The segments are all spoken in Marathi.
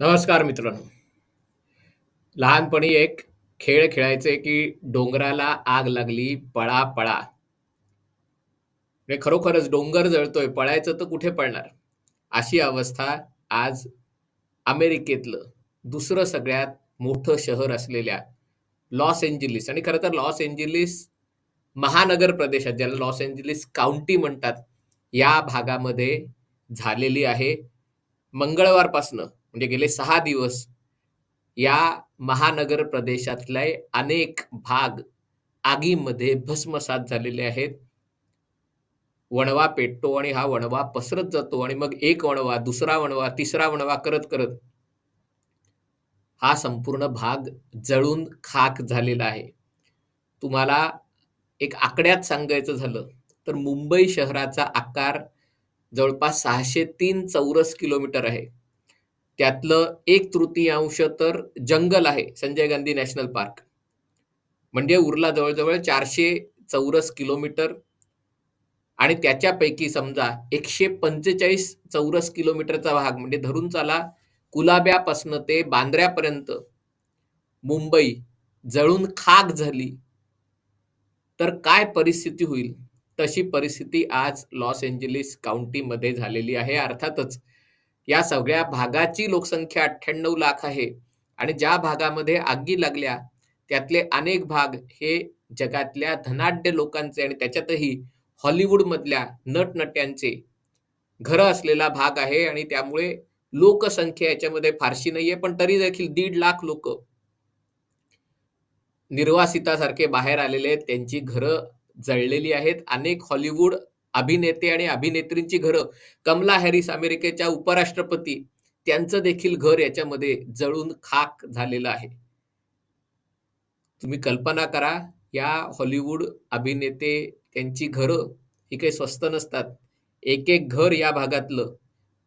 नमस्कार मित्रांनो. लहानपणी एक खेळ खेळायचे, की डोंगराला आग लागली, पळा, पळा. म्हणजे खरोखरच डोंगर जळतोय, पळायचं तर कुठे पळणार? अशी अवस्था आज अमेरिकेतलं दुसरं सगळ्यात मोठं शहर असलेल्या लॉस एंजेलिस आणि खरं तर लॉस एंजेलिस महानगर प्रदेशात, ज्याला लॉस एंजेलिस काउंटी म्हणतात, या भागामध्ये झालेली आहे. मंगळवारपासनं म्हणजे गेले सहा दिवस या महानगर प्रदेशातले अनेक भाग आगीमध्ये भस्मसात झालेले आहेत. वणवा पेटतो आणि हा वणवा पसरत जातो आणि मग एक वणवा, दुसरा वणवा, तिसरा वणवा करत-करत हा संपूर्ण भाग जळून खाक झालेला आहे. तुम्हाला एक आकड्यात सांगायचं झालं, तर मुंबई शहराचा आकार जवळपास 603 चौरस किलोमीटर आहे. त्यातलं एक तृतीयांश तर जंगल आहे, संजय गांधी नॅशनल पार्क. म्हणजे उरला जवळजवळ चारशे चौरस किलोमीटर आणि त्याच्यापैकी समजा 145 चौरस किलोमीटरचा भाग म्हणजे धरून चाला कुलाब्यापासनं ते बांद्र्यापर्यंत मुंबई जळून खाक झाली, तर काय परिस्थिती होईल? तशी परिस्थिती आज लॉस एंजेलिस काउंटीमध्ये झालेली आहे. अर्थातच या सगळ्या भागाची लोकसंख्या 98 लाख आहे आणि ज्या भागामध्ये आगी लागल्या, त्यातले अनेक भाग हे जगातल्या धनाढ्य लोकांचे आणि त्याच्यातही हॉलिवूडमधल्या नटनट्यांचे घरं असलेला भाग आहे आणि त्यामुळे लोकसंख्या याच्यामध्ये फारशी नाहीये, पण तरी देखील दीड लाख लोक निर्वासितासारखे बाहेर आलेले आहेत. त्यांची घरं जळलेली आहेत. अनेक हॉलिवूड अभिनेते आणि अभिनेत्रींची घरं, कमला हॅरिस अमेरिकेच्या उपराष्ट्रपती, त्यांचं देखील घर याच्यामध्ये जळून खाक झालेलं आहे. तुम्ही कल्पना करा, या हॉलिवूड अभिनेते त्यांची घरं ही काही स्वस्त नसतात. एक-एक घर या भागातलं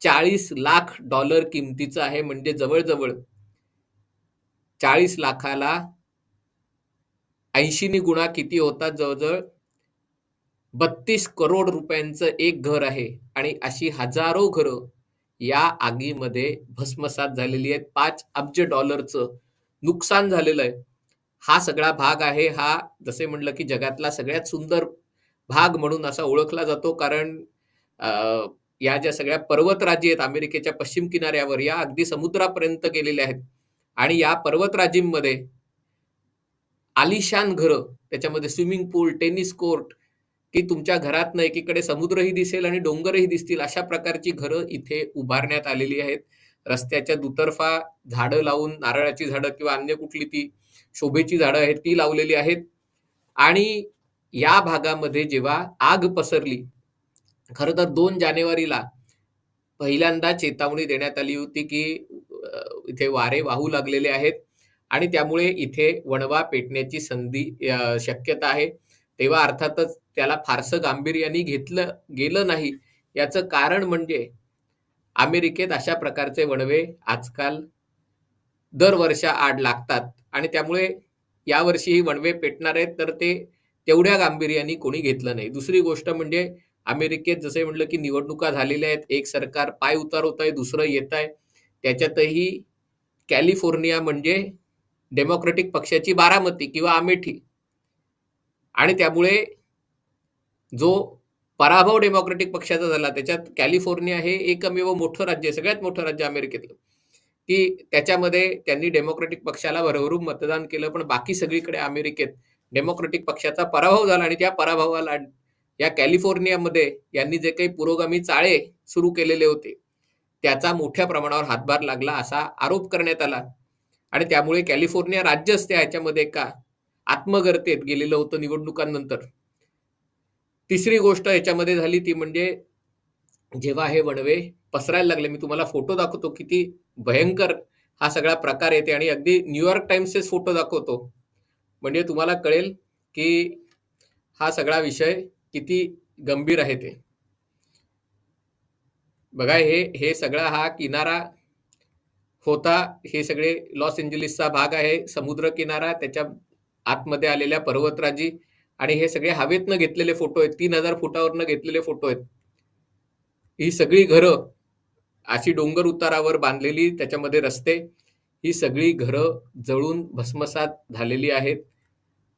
40 लाख डॉलर किमतीचं आहे. म्हणजे जवळजवळ चाळीस लाखाला ऐंशीनी गुणा किती होतात? जवळजवळ 32 करोड रुपयांचं एक घर आहे आणि अशी हजारो घरं या आगीमध्ये भस्मसात झालेली आहेत. पाच अब्ज डॉलरचं नुकसान झालेलं आहे. हा सगळा भाग आहे, हा जसे म्हणलं की जगातला सगळ्यात सुंदर भाग म्हणून असा ओळखला जातो. कारण या ज्या सगळ्या पर्वतराजी आहेत अमेरिकेच्या पश्चिम किनाऱ्यावर, या अगदी समुद्रापर्यंत गेलेल्या आहेत आणि या पर्वतराजींमध्ये आलिशान घरं, त्याच्यामध्ये स्विमिंग पूल, टेनिस कोर्ट, की तुमच्या घरातनं एकीकडे समुद्रही दिसेल आणि डोंगरही दिसतील, अशा प्रकारची घरं इथे उभारण्यात आलेली आहेत. रस्त्याच्या दुतर्फा झाडं लावून, नारळाची झाडं किंवा अन्य कुठली ती शोभेची झाडं आहेत, ती लावलेली आहेत आणि या भागामध्ये जेव्हा आग पसरली, खरं तर दोन जानेवारीला पहिल्यांदा चेतावणी देण्यात आली होती, की इथे वारे वाहू लागलेले आहेत आणि त्यामुळे इथे वणवा पेटण्याची संधी शक्यता आहे. तेव्हा अर्थातच त्याला फारसं गांभीर्याने घेतलं गेलं नाही. याचं कारण म्हणजे अमेरिकेत अशा प्रकारचे वणवे आजकाल दरवर्षा आड लागतात आणि त्यामुळे यावर्षीही वणवे पेटणार आहेत, तर ते तेवढ्या गांभीर्याने कोणी घेतलं नाही. दुसरी गोष्ट म्हणजे अमेरिकेत जसे म्हटलं, की निवडणुका झालेल्या आहेत. एक सरकार पायउतार होत आहे, दुसरं येत आहे. त्याच्यातही कॅलिफोर्निया म्हणजे डेमोक्रेटिक पक्षाची बारामती किंवा अमेठी आणि त्यामुळे जो पराभव डेमोक्रेटिक पक्षाचा झाला, त्याच्यात कॅलिफोर्निया हे एकमेव मोठं राज्य आहे, सगळ्यात मोठं राज्य अमेरिकेतलं, की त्याच्यामध्ये त्यांनी डेमोक्रेटिक पक्षाला भरभरून मतदान केलं. पण बाकी सगळीकडे अमेरिकेत डेमोक्रेटिक पक्षाचा पराभव झाला आणि त्या पराभवाला या कॅलिफोर्नियामध्ये यांनी जे काही पुरोगामी चाळे सुरू केलेले होते, त्याचा मोठ्या प्रमाणावर हातभार लागला, असा आरोप करण्यात आला आणि त्यामुळे कॅलिफोर्निया राज्यच त्या ह्याच्यामध्ये का आत्मगर्तेत गेलेलं होतं निवडणुकांनंतर. तिसरी गोष्ट याच्यामध्ये झाली ती म्हणजे जेव्हा हे वणवे पसरायला लागले, मी तुम्हाला फोटो दाखवतो, किती भयंकर हा सगळा प्रकार येते आणि अगदी न्यूयॉर्क टाइम्सचेच फोटो दाखवतो. म्हणजे तुम्हाला कळेल, की हा सगळा विषय किती गंभीर आहे ते. बघा हे हे सगळा हा किनारा होता. हे सगळे लॉस एंजेलिसचा भाग आहे. समुद्र किनारा, त्याच्या आतमध्ये आलेल्या पर्वतराजी आणि हे सगळे हवेतनं घेतलेले फोटो आहेत. तीन हजार फुटावरनं घेतलेले फोटो आहेत. ही सगळी घरं अशी डोंगर उतारावर बांधलेली त्याच्यामध्ये रस्ते ही सगळी घरं जळून भस्मसात झालेली आहेत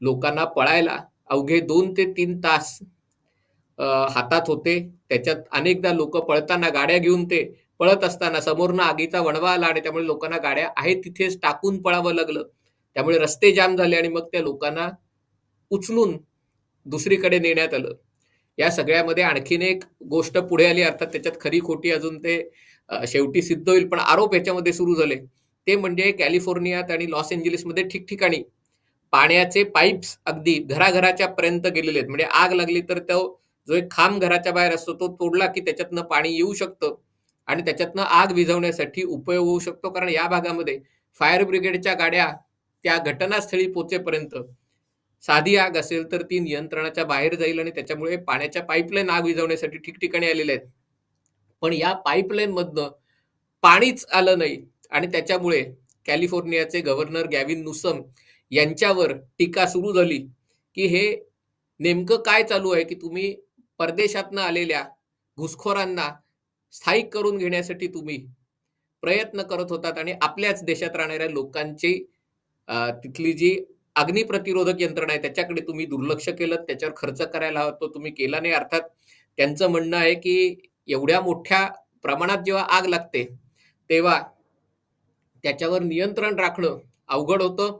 लोकांना पळायला अवघे दोन ते तीन तास हातात होते त्याच्यात अनेकदा लोक पळताना गाड्या घेऊन ते पळत असताना समोरनं आगीचा वणवा आला आणि त्यामुळे लोकांना गाड्या आहेत तिथेच टाकून पळावं लागलं त्यामुळे रस्ते जाम झाले आणि मग त्या लोकांना उचलून दुसरीकडे नेण्यात आलं. या सगळ्यामध्ये आणखीन एक गोष्ट पुढे आली अर्थात त्याच्यात खरी खोटी अजून ते शेवटी सिद्ध होईल पण आरोप याच्यामध्ये सुरू झाले. ते म्हणजे कॅलिफोर्नियात आणि लॉस एंजलिसमध्ये ठिकठिकाणी पाण्याचे पाईप्स अगदी घराघराच्या पर्यंत गेलेले आहेत. म्हणजे आग लागली तर तो जो एक खांब घराच्या बाहेर असतो तो तोडला की त्याच्यातनं पाणी येऊ शकतं आणि त्याच्यातनं आग विझवण्यासाठी उपयोग होऊ शकतो. कारण या भागामध्ये फायर ब्रिगेडच्या गाड्या त्या घटनास्थळी पोचेपर्यंत साधी आग असेल तर ती नियंत्रणाच्या बाहेर जाईल आणि त्याच्यामुळे पाण्याच्या पाईपलाईन आग विझवण्यासाठी ठिकठिकाणी आलेल्या आहेत. पण या पाईपलाईन मधनं पाणीच आलं नाही आणि त्याच्यामुळे कॅलिफोर्नियाचे गव्हर्नर गॅविन नुसम यांच्यावर टीका सुरू झाली की हे नेमकं काय चालू आहे की तुम्ही परदेशातनं आलेल्या घुसखोरांना स्थायिक करून घेण्यासाठी तुम्ही प्रयत्न करत होतात आणि आपल्याच देशात राहणाऱ्या लोकांची तिथली जी अग्निप्रतिरोधक यंत्रणा आहे त्याच्याकडे तुम्ही दुर्लक्ष केलं त्याच्यावर खर्च करायला हवा तो तुम्ही केला नाही. अर्थात त्यांचं म्हणणं आहे की एवढ्या मोठ्या प्रमाणात जेव्हा आग लागते तेव्हा त्याच्यावर नियंत्रण राखणं अवघड होतं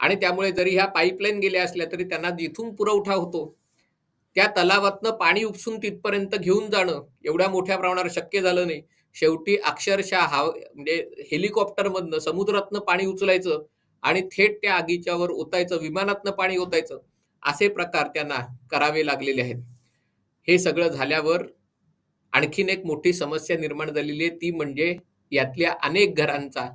आणि त्यामुळे जरी ह्या पाईपलाईन गेल्या असल्या तरी त्यांना जिथून पुरवठा होतो त्या तलावातनं पाणी उपसून तिथपर्यंत घेऊन जाणं एवढ्या मोठ्या प्रमाणावर शक्य झालं नाही. शेवटी अक्षरशः हा म्हणजे हेलिकॉप्टरमधनं समुद्रातनं पाणी उचलायचं आणि थेट त्या आगीच्या वर ओतायचं विमानातनं पाणी ओतायचं असे प्रकार त्यांना करावे लागलेले आहेत. हे सगळं झाल्यावर आणखीन एक मोठी समस्या निर्माण झालेली आहे. ती म्हणजे यातल्या अनेक घरांचा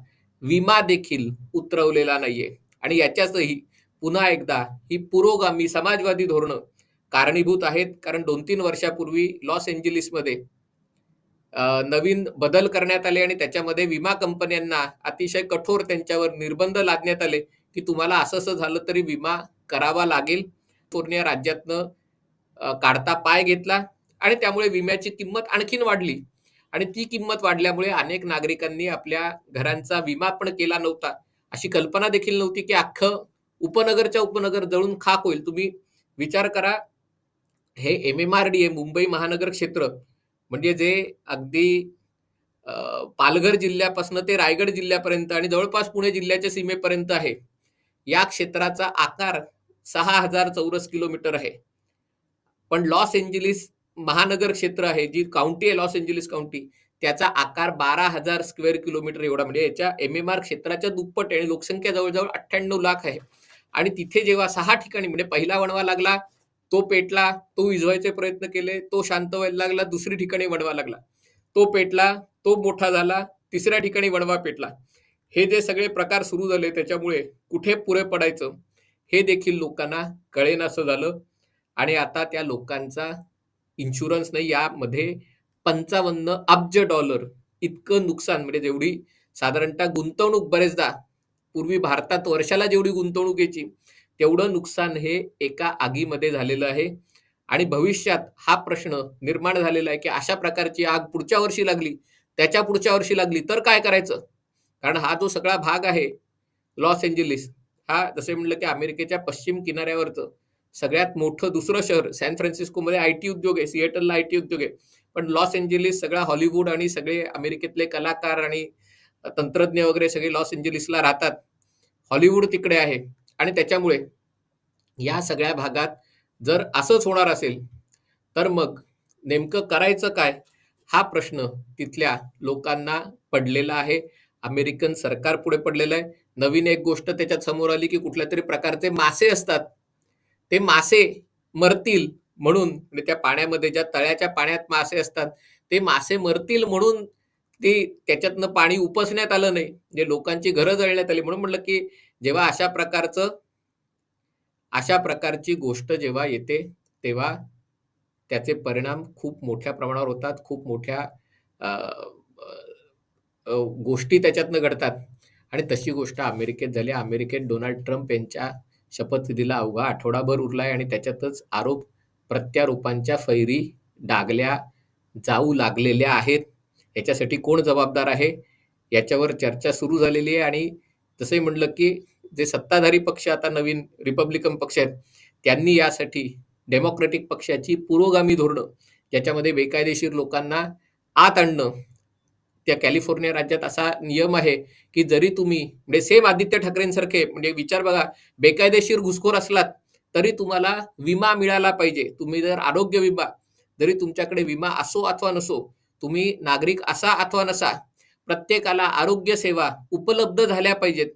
विमा देखील उतरवलेला नाहीये. आणि याच्यातही पुन्हा एकदा ही पुरोगामी समाजवादी धोरणं कारणीभूत आहेत. कारण दोन तीन वर्षापूर्वी लॉस एंजलिसमध्ये नवीन बदल करण्यात आले आणि त्याच्यामध्ये विमा कंपन्यांना अतिशय कठोर त्यांच्यावर निर्बंध लादण्यात आले की तुम्हाला असं असं झालं तरी विमा करावा लागेल. पूर्ण राज्यातनं काढता पाय घेतला आणि त्यामुळे विम्याची किंमत आणखीन वाढली. आणि ती किंमत वाढल्यामुळे अनेक नागरिकांनी आपल्या घरांचा विमा पण केला नव्हता. अशी कल्पना देखील नव्हती की अख्खं उपनगरच्या उपनगर जळून खाक होईल. तुम्ही विचार करा हे एम एम आर डी आहे मुंबई महानगर क्षेत्र म्हणजे जे अगदी पालघर जिल्ह्यापासून ते रायगड जिल्ह्यापर्यंत आणि जवळपास पुणे जिल्ह्याच्या सीमेपर्यंत आहे या क्षेत्राचा आकार सहा हजार चौरस किलोमीटर आहे. पण लॉस एंजलिस महानगर क्षेत्र आहे जी काउंटी आहे लॉस एंजलिस काउंटी त्याचा आकार बारा हजार स्क्वेअर किलोमीटर एवढा म्हणजे याच्या एम एम आर क्षेत्राच्या दुप्पट आणि लोकसंख्या जवळजवळ अठ्ठ्याण्णव लाख आहे. आणि तिथे जेव्हा सहा ठिकाणी म्हणजे पहिला वणवा लागला तो पेटला तो विझवायचे प्रयत्न केले तो शांत व्हायला लागला दुसरी ठिकाणी वडवा लागला. तो पेटला तो मोठा झाला तिसऱ्या ठिकाणी वडवा पेटला. हे जे सगळे प्रकार सुरू झाले त्याच्यामुळे कुठे पुरे पडायचं हे देखील लोकांना कळेनासं झालं. आणि आता त्या लोकांचा इन्शुरन्स नाही यामध्ये पंचावन्न अब्ज डॉलर इतकं नुकसान म्हणजे जेवढी साधारणतः गुंतवणूक बरेचदा पूर्वी भारतात वर्षाला जेवढी गुंतवणूक यायची तेवढं नुकसान हे एका आगीमध्ये झालेलं आहे. आणि भविष्यात हा प्रश्न निर्माण झालेला आहे की अशा प्रकारची आग पुढच्या वर्षी लागली त्याच्या पुढच्या वर्षी लागली तर काय करायचं? कारण हा जो सगळा भाग आहे लॉस एंजेलिस हा जसे म्हणलं की अमेरिकेच्या पश्चिम किनाऱ्यावरचं सगळ्यात मोठं दुसरं शहर सॅन फ्रान्सिस्कोमध्ये आय टी उद्योग आहे सिएटलला आय टी उद्योग आहे. पण लॉस एंजेलिस सगळा हॉलिवूड आणि सगळे अमेरिकेतले कलाकार आणि तंत्रज्ञ वगैरे सगळे लॉस एंजेलिसला राहतात. हॉलिवूड तिकडे आहे. आणि त्याच्यामुळे या सगळ्या भागात जर असंच होणार असेल तर मग नेमकं करायचं काय? हा प्रश्न तिथल्या लोकांना पडलेला आहे. अमेरिकन सरकार पुढे पडलेलं आहे. नवीन एक गोष्ट त्याच्यात समोर आली की कुठल्या तरी प्रकारचे मासे असतात. ते मासे मरतील म्हणून म्हणजे त्या पाण्यामध्ये ज्या तळ्याच्या पाण्यात मासे असतात ते मासे मरतील म्हणून ते त्याच्यातनं पाणी उपसण्यात आलं नाही. जे लोकांची घरं जळण्यात आली. म्हणून म्हटलं की जेव्हा अशा प्रकारचं अशा प्रकारची गोष्ट जेव्हा येते तेव्हा त्याचे परिणाम खूप मोठ्या प्रमाणावर होतात. खूप मोठ्या गोष्टी त्याच्यातनं घडतात. आणि तशी गोष्ट अमेरिकेत झाली. अमेरिकेत डोनाल्ड ट्रम्प यांच्या शपथविधीला अवघा आठवडाभर उरलाय आणि त्याच्यातच आरोप प्रत्यारोपांच्या फैरी डागल्या जाऊ लागलेल्या आहेत. याच्यासाठी कोण जबाबदार आहे? याच्यावर चर्चा सुरू झालेली आहे आणि तसंही म्हणलं की जे सत्ताधारी पक्ष आता नवीन रिपब्लिकन पक्ष आहेत त्यांनी यासाठी डेमोक्रेटिक पक्षाची पुरोगामी धोरणं ज्याच्यामध्ये बेकायदेशीर लोकांना आत आणणं त्या कॅलिफोर्निया राज्यात असा नियम आहे की जरी तुम्ही म्हणजे सेम आदित्य ठाकरेंसारखे म्हणजे विचार बघा बेकायदेशीर घुसखोर असलात तरी तुम्हाला विमा मिळाला पाहिजे. तुम्ही जर आरोग्य विमा जरी तुमच्याकडे विमा असो अथवा नसो तुम्ही नागरिक असा अथवा नसा प्रत्येकाला आरोग्य सेवा उपलब्ध झाल्या पाहिजेत.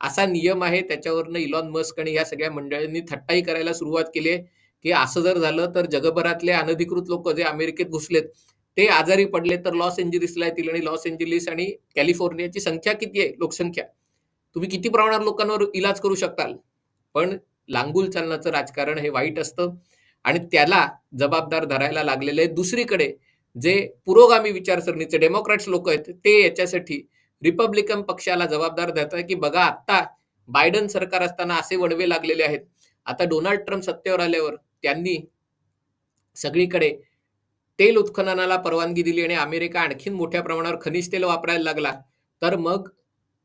असा नियम आहे त्याच्यावरनं इलॉन मस्क आणि या सगळ्या मंडळींनी थट्टाई करायला सुरुवात केली आहे की असं जर झालं तर जगभरातले अनधिकृत लोक जे अमेरिकेत घुसलेत ते आजारी पडले तर लॉस एंजेलिसला येतील आणि लॉस एंजेलिस आणि कॅलिफोर्नियाची संख्या किती आहे? लोकसंख्या. तुम्ही किती प्रमाणात लोकांवर इलाज करू शकताल? पण लांगूल चालण्याचं राजकारण हे वाईट असतं आणि त्याला जबाबदार धरायला लागलेले दुसरीकडे. जे पुरोगामी विचारसरणीचे डेमोक्रॅट्स लोक आहेत ते याच्यासाठी रिपब्लिकन पक्षाला जबाबदार देत आहे की बघा आता बायडन सरकार असताना असे वणवे लागलेले आहेत. आता डोनाल्ड ट्रम्प सत्तेवर आल्यावर त्यांनी सगळीकडे तेल उत्खननाला परवानगी दिली आणि अमेरिका आणखीन मोठ्या प्रमाणावर खनिज तेल वापरायला लागला. तर मग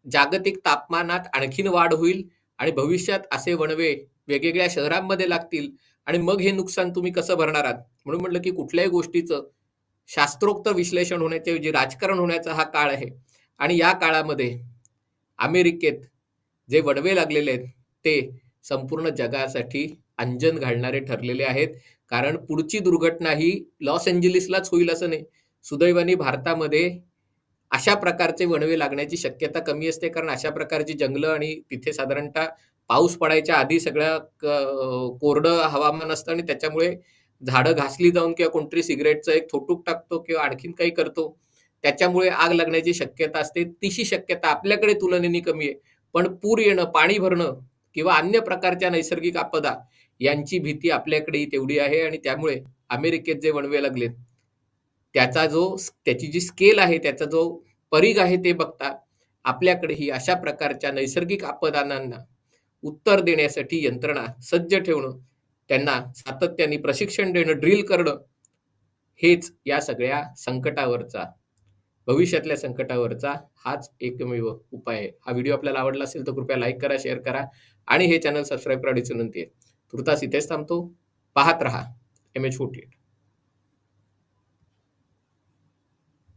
जागतिक तापमानात आणखीन वाढ होईल आणि भविष्यात असे वणवे वेगवेगळ्या शहरांमध्ये लागतील आणि मग हे नुकसान तुम्ही कसं भरणार आहात? म्हणून म्हटलं की कुठल्याही गोष्टीचं शास्त्रोक्त विश्लेषण होण्याच्याऐवजी राजकारण होण्याचा हा काळ आहे. आणि या काळामध्ये अमेरिकेत जे वडवे लागलेले आहेत ते संपूर्ण जगासाठी अंजन घालणारे ठरलेले आहेत. कारण पुढची दुर्घटना ही लॉस एंजेलिसलाच होईल असं नाही. सुदैवाने भारतामध्ये अशा प्रकारचे वणवे लागण्याची शक्यता कमी असते. कारण अशा प्रकारची जंगलं आणि तिथे साधारणतः पाऊस पडायच्या आधी सगळ्या कोरडं हवामान असतं आणि त्याच्यामुळे झाडं घासली जाऊन किंवा कोणतरी सिगरेटचं एक थोटूक टाकतो किंवा आणखीन काही करतो त्याच्यामुळे आग लागण्याची शक्यता असते. तिशी शक्यता आपल्याकडे तुलनेने कमी आहे. पण पूर येणं पाणी भरणं किंवा अन्य प्रकारच्या नैसर्गिक आपदा यांची भीती आपल्याकडेही तेवढी आहे आणि त्यामुळे अमेरिकेत जे वणवे लागलेत त्याचा जो त्याची जी स्केल आहे त्याचा जो परीघ आहे ते बघता आपल्याकडेही अशा प्रकारच्या नैसर्गिक आपदानांना उत्तर देण्यासाठी यंत्रणा सज्ज ठेवणं त्यांना सातत्याने प्रशिक्षण देणं ड्रिल करणं हेच या सगळ्या संकटावरचा भविष्यातल्या संकटावरचा हाच एकमेव उपाय आहे. हा व्हिडिओ आपल्याला आवडला असेल तर कृपया लाईक करा शेअर करा आणि हे चॅनल सबस्क्राईब करायची विनंती आहे. तुर्तास इथेच थांबतो. पाहत रहा. M H forty